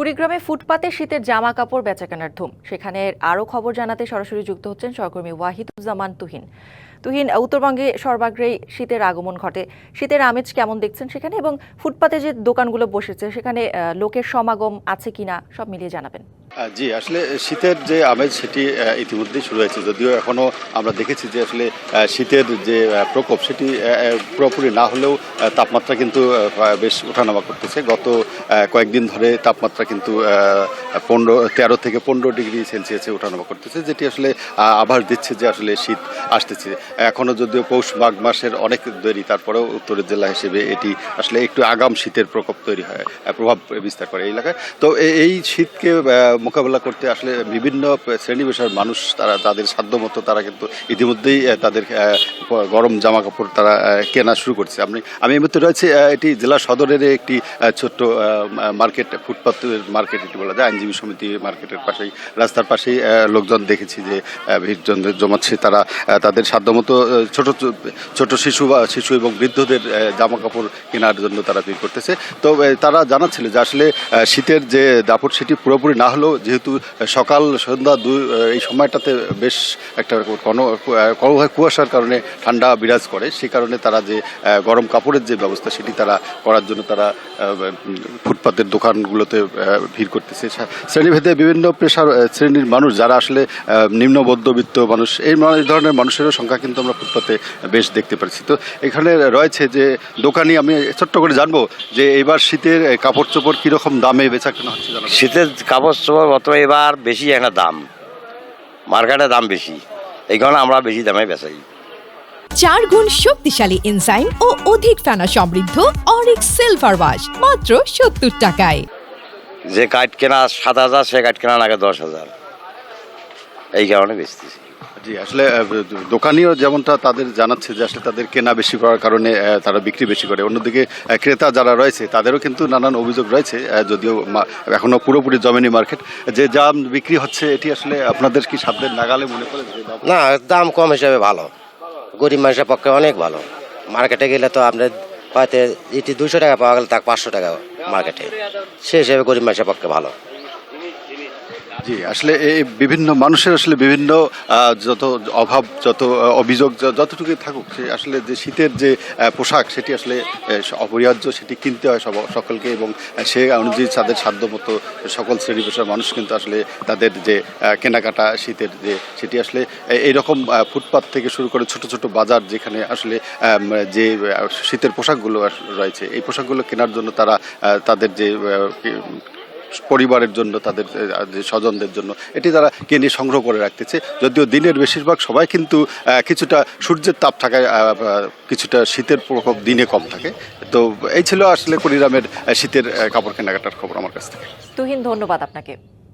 কুড়িগ্রামে ফুটপাতে শীতের জামা কাপড় বেচাকেনার ধুম। সেখানে আরও খবর জানাতে সরাসরি যুক্ত হচ্ছেন সহকর্মী ওয়াহিদুজ্জামান তুহিন। তুহিন উত্তরবঙ্গে সর্বাগ্রেই শীতের আগমন ঘটে। শীতের আমেজ কেমন দেখছেন সেখানে? এবং ফুটপাতে যে দোকানগুলো বসেছে, সেখানে লোকের সমাগম আছে কিনা? সব মিলিয়ে জানাবেন। জি, আসলে শীতের যে আমেজ, সেটি ইতিমধ্যেই শুরু হয়েছে। যদিও এখনও আমরা দেখেছি যে আসলে শীতের যে প্রকোপ, সেটি পুরোপুরি না হলেও তাপমাত্রা কিন্তু বেশ ওঠানামা করতেছে। গত কয়েকদিন ধরে তাপমাত্রা কিন্তু পনেরো, তেরো থেকে পনেরো ডিগ্রি সেলসিয়াসে ওঠানামা করতেছে, যেটি আসলে আভাস দিচ্ছে যে আসলে শীত আসতেছে। এখনও যদিও পৌষ মাঘ মাসের অনেক দেরি, তারপরেও উত্তরের জেলা হিসেবে এটি আসলে একটু আগাম শীতের প্রকোপ তৈরি হয় প্রভাব বিস্তার করে এই এলাকায়। তো এই শীতকে মোকাবেলা করতে আসলে বিভিন্ন শ্রেণি পেশার মানুষ তারা, তাদের সাধ্যমতো তারা কিন্তু ইতিমধ্যেই তাদের গরম জামা কাপড় তারা কেনা শুরু করছে। আপনি, আমি এই মুহূর্তে রয়েছে এটি জেলা সদরের একটি ছোট্ট মার্কেট ফুটপাথ মার্কেট এটি বলা যায়। আইনজীবী সমিতি মার্কেটের পাশেই, রাস্তার পাশেই লোকজন দেখেছি যে ভিড় জমাচ্ছে তারা তাদের সাধ্যমতো আহ, ছোট ছোট শিশু বা শিশু এবং বৃদ্ধদের জামা কাপড় কেনার জন্য তারা ভিড় করতেছে। তো তারা জানাচ্ছিল যে আসলে শীতের যে দাপট সেটি পুরোপুরি না হলেও যেহেতু সকাল সন্ধ্যা দুই এই সময়টাতে বেশ একটা কুয়াশার কারণে ঠান্ডা বিরাজ করে। সেই কারণে তারা যে গরম কাপড়ের যে ব্যবস্থা সেটি তারা করার জন্য তারা ফুটপাতের দোকানগুলোতে ভিড় করতেছে। সা- শ্রেণীভেদে বিভিন্ন পেশার শ্রেণির মানুষ যারা আসলে নিম্ন মধ্যবিত্ত মানুষ এই ধরনের মানুষেরও সংখ্যা কিন্তু আমরা ফুটপাতে বেশ দেখতে পাচ্ছি। তো এখানে রয়েছে যে দোকানি আমি ছোট্ট করে জানব যে এবার শীতের কাপড় চোপড় কীরকম দামে বেচা কেনা হচ্ছে? শীতের কাপড় চোপড় বর্তমানে এবার বেশি একটা দাম। মার্কেটে দাম বেশি। এই কারণে আমরা বেশি দামে বেচাই। চার গুণ শক্তিশালী এনজাইম ও অধিক ফেনা সমৃদ্ধ অরিক সিলভার ওয়াশ মাত্র সত্তর টাকায়। যে কাঠ কেনা সাত হাজার সে কাঠ কেনা লাগে দশ হাজার। এই কারণে বেচতেছি। জি আসলে দোকানিও যেমনটা তাদের জানাচ্ছে যে আসলে তাদের কেনা বেশি করার কারণে তারা বিক্রি বেশি করে। অন্যদিকে ক্রেতা যারা রয়েছে তাদেরও কিন্তু নানান অভিযোগ রয়েছে যদিও মা- এখনও পুরোপুরি জমেনি মার্কেট। যে দাম বিক্রি হচ্ছে এটি আসলে আপনাদের কি সাধ্যের নাগালে মনে করে না দাম কম হিসাবে ভালো। গরিব মানুষের পক্ষে অনেক ভালো। মার্কেটে গেলে তো আপনার হয়তো যেটি দুশো টাকা পাওয়া গেলে তার পাঁচশো টাকা মার্কেটে। সে হিসেবে গরিব মানুষের পক্ষে ভালো। জি, আসলে এই বিভিন্ন মানুষের আসলে বিভিন্ন যত অভাব, যত অভিযোগ যতটুকু থাকুক, সে আসলে যে শীতের যে পোশাক, সেটি আসলে অপরিহার্য, সেটি কিনতে হয় সব, সকলকে এবং সে অনুযায়ী তাদের সাধ্য মতো সকল শ্রেণি পেশার মানুষ কিন্তু আসলে তাদের যে কেনাকাটা, শীতের যে, সেটি আসলে এইরকম ফুটপাত থেকে শুরু করে ছোট ছোট বাজার যেখানে আসলে যে শীতের পোশাকগুলো রয়েছে, এই পোশাকগুলো কেনার জন্য তারা তাদের যে পরিবারের জন্য, তাদের স্বজনদের জন্য। এটি তারা কিনে সংগ্রহ করে রাখতেছে। যদিও দিনের বেশিরভাগ সবাই কিন্তু কিছুটা সূর্যের তাপ থাকায় কিছুটা শীতের প্রকোপ দিনে কম থাকে। তো এই ছিল আসলে কুড়িগ্রামের শীতের কাপড় কেনাকাটার খবর আমার কাছ থেকে। তুহিন, ধন্যবাদ আপনাকে।